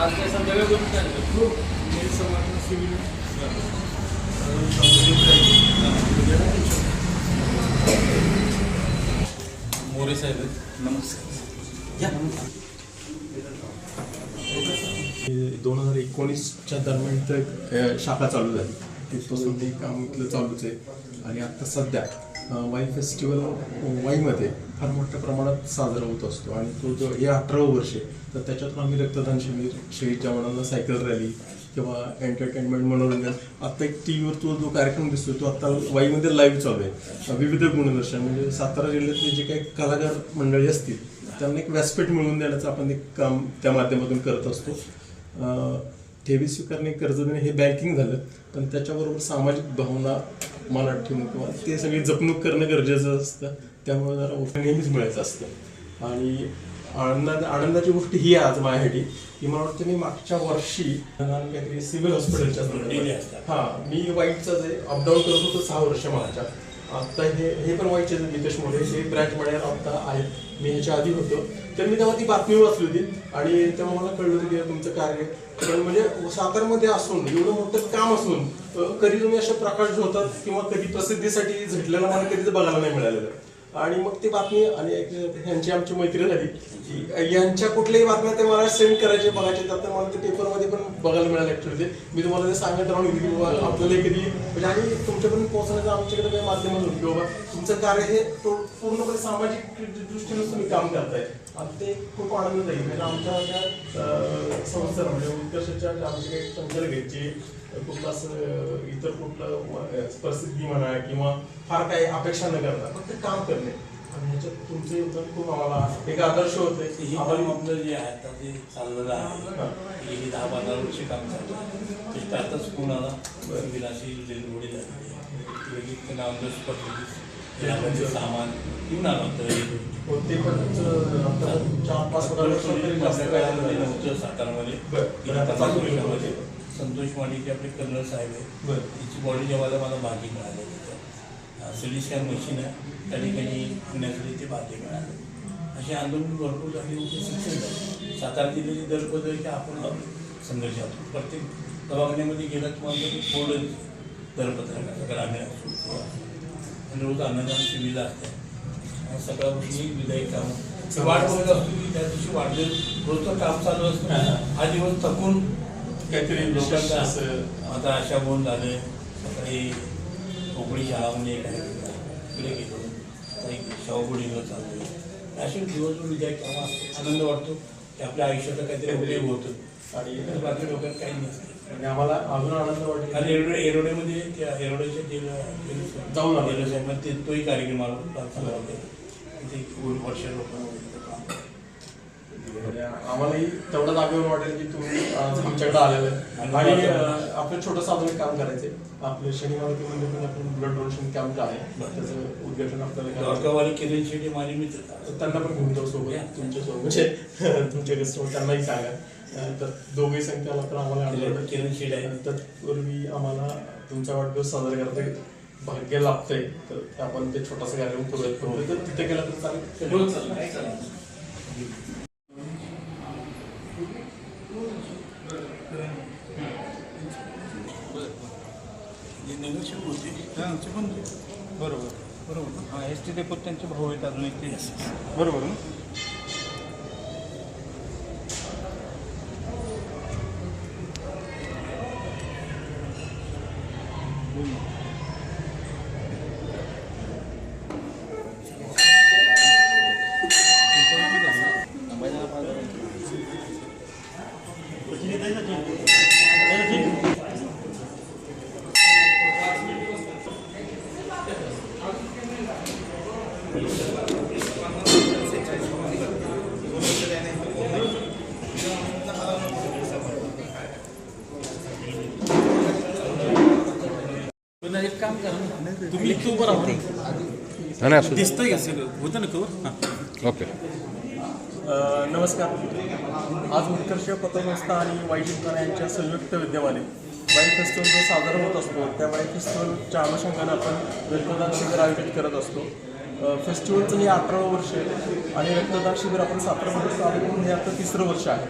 मोरे साहेब नमस्कार. दोन हजार एकोणीसच्या दरम्यान अ, शाखा चालू झाली. तिथपासून ते काम इथलं चालूच आहे. आणि आता सध्या वाई फेस्टिवल वाईमध्ये फार मोठ्या प्रमाणात साजरा होत असतो. आणि तो जो हे अठरावं वर्ष आहे तर त्याच्यातून आम्ही रक्तदान शिबिर शहीद जवानांना सायकल रॅली किंवा एंटरटेनमेंट मनोरंजन. आत्ता एक टी व्हीवर तो जो कार्यक्रम दिसतोय तो आत्ता वाईमध्ये लाईव्ह चालू आहे. विविध गुणदर्शन म्हणजे सातारा जिल्ह्यातले जे काही कलाकार मंडळी असतील त्यांना एक व्यासपीठ मिळवून देण्याचं आपण एक काम त्या माध्यमातून करत असतो. ठेवी स्वीकारणे कर्ज देणे हे बँकिंग झालं. पण त्याच्याबरोबर सामाजिक भावना मनात ठेवून किंवा ते सगळी जपणूक करणं गरजेचं असतं. त्यामुळे जरा उत्तर नेहमीच मिळायचं असतं. आणि आनंदा आनंदाची गोष्ट ही आहे आज माझ्यासाठी की मला वाटतं मी मागच्या वर्षी काहीतरी सिव्हिल हॉस्पिटलच्या संदर्भात हा मी वाईटचं जे अपडाऊन करत होतो सहा वर्ष मागच्या आता हे हे पण वाईटचे नितेश मोरे. हे ब्रँच मॅनेजर आता आहेत. मी ह्याच्या आधी होतो. तर मी तेव्हा ती बातमी वाचली होती आणि तेव्हा मला कळलं होतं की तुमचं कार्य पण म्हणजे सातारमध्ये असून एवढं मोठं काम असून कधी तुम्ही असे प्रकाश होतात किंवा कधी प्रसिद्धीसाठी झटलेलं मला कधीच बघायला नाही मिळालेलं? आणि मग ती बातमी आणि ह्यांची आमची मैत्री झाली की यांच्या कुठल्याही बातम्या ते मला सेंड करायचे बघायचे. तर मला ते पेपरमध्ये पण बघायला मिळालं ते मी तुम्हाला ते सांगत राहून की बाबा आपल्याला कधी म्हणजे आणि तुमच्यापर्यंत पोहोचण्याचं आमच्याकडे काही माध्यम होतं की बाबा तुमचं कार्य हे तो पूर्णपणे सामाजिक दृष्टीने तुम्ही काम करताय. आणि ते खूप आनंद जाईल म्हणजे आमच्या त्या अं, म्हणजे उत्कर्षाच्या ज्या आमचे काही संचालक आहेत जे कुठलं असं इतर कुठलं परिस्थिती प्रसिद्धी म्हणा किंवा फार काही अपेक्षा न करता फक्त काम करणे आणि ह्याच्यात तुमचे योगदान खूप आम्हाला एक आदर्श होते ही काम आपलं जे आहे आता चाललेलं आहे गेली दहा पंधरा वर्ष काम चाललं ते त्यातच झाली. पडली सामान घेऊन आलं होतं हो, ते पण चार पाच नव्हतं सातारामध्ये. वर्षामध्ये. संतोष माडिके आपले कर्नल साहेब आहे. तिची बॉडी जेव्हा मला भागी मिळाली. स्कॅन मशीन आहे. त्या ठिकाणी पुण्याकडे ते भागी मिळाले. असे आंदोलन भरपूर झाले. होते शिक्षण झाले. सातारा जिल्ह्याची दरपदर की आपण संघर्षात प्रत्येक दवाखान्यामध्ये गेला तुम्हाला बोर्ड दरपत्रकाचं ग्रामीण असो किंवा आणि रोज अन्नदान शिबिरला असते सगळ्या गोष्टी विधायक काम. वाट बघत असतो की त्या दिवशी वाढले रोजचं काम चालू असतं. हा दिवस थकून काहीतरी लोकांचा असं आता आशा बोन झाले. सकाळी कोकणी एक आहे. तिकडे गेलो. एक शाहूपुडीला चाललो असे दिवसभर विद्यार्थी असतात आनंद वाटतो की आपल्या आयुष्याचा काहीतरी उपयोग होतो. आणि आणि बाकी डोक्यात काही नसते म्हणजे आम्हाला अजून आनंद वाटेल आणि एरोडे एरोडेमध्ये त्या एरोडेच्या जेल जाऊन आलो. जेल साहेब ते तोही कार्यक्रम आला. चांगला होता. तिथे वर्ष लोकांमध्ये. म्हणजे आम्हालाही तेवढंच अभिमान वाटेल की तुम्ही आमच्याकडे आलेले आहे. आणि आपलं छोटं साधन काम करायचे आपलं शनिवारमध्ये पण आपण ब्लड डोनेशन कॅम्प आहे त्याचं उद्घाटन आपल्याला शेट्टी माझी मित्र. तर त्यांना पण घेऊन जाऊ सोबत. तुमच्यासोबत म्हणजे तुमच्या कस्टमर त्यांनाही सांगा. तर दोघही संख्या मात्र आम्हाला. किरण शेट आहे. तत्पूर्वी आम्हाला तुमचा वाढदिवस साजरा करता भाग्य लाभतंय. तर आपण ते छोटासा कार्यक्रम करूया तर तिथे गेला तर चालेल. पण बरोबर. बरोबर. हां एस टी डेपोत त्यांचे भाऊ आहेत अजून एक. ते. बरोबर ना एक काम करा ना. तुम्ही तू बरोबर दिसतंय का सगळं होतं ना कवर? हां. ओके. नमस्कार. आज उत्कर्ष पतसंस्था आणि वाईशिकता यांच्या संयुक्त विद्यमाने वाई फेस्टिवल जो साजरा होत असतो. त्या वाई फेस्टिवलच्या अनुषंगाने आपण रक्तदान शिबिर आयोजित करत असतो. फेस्टिवलचं हे अठरावं वर्ष आहे. आणि रक्तदान शिबिर आपण सातारामध्ये चालू करून हे आता तिसरं वर्ष आहे.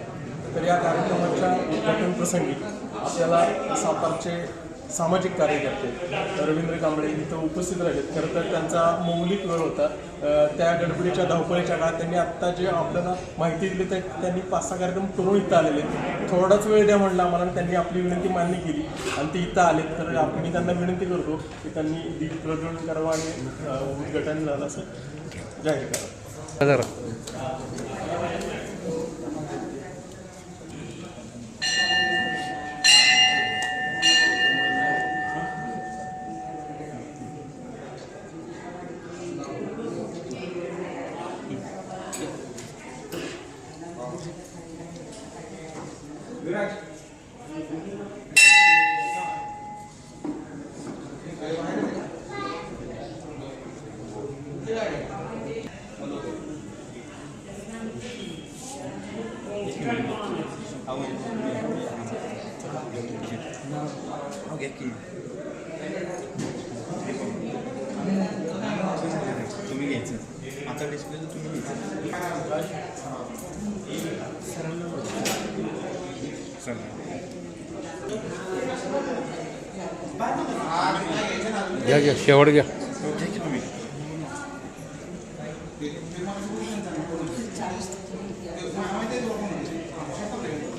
तर या कार्यक्रमाच्या उद्घाटन प्रसंगी आपल्याला सातारचे सामाजिक कार्यकर्ते रवींद्र कांबळे इथं उपस्थित राहिलेत. खरं तर त्यांचा मौलिक वेळ होता. त्या गडबडीच्या धावपळीच्या काळात त्यांनी आत्ता जे आपल्याला माहिती दिली तर त्यांनी पाच सहा कार्यक्रम करून इथं आलेले आहेत. थोडाच वेळ द्या म्हटलं आम्हाला आणि त्यांनी आपली विनंती मान्य केली. आणि ते इथं आलेत. तर आपण मी त्यांना विनंती करतो की त्यांनी दीप प्रज्वलन करावं आणि उद्घाटन झालं असं जाहीर करावं तुम्ही घ्यायचं आता डिस्प्ले तुम्ही घ्यायचं चला घ्या घ्या शेवट घ्या.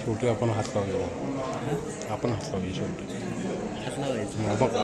शेवटी आपण हात लावूया. आपण हात लावूया शेवटी. हात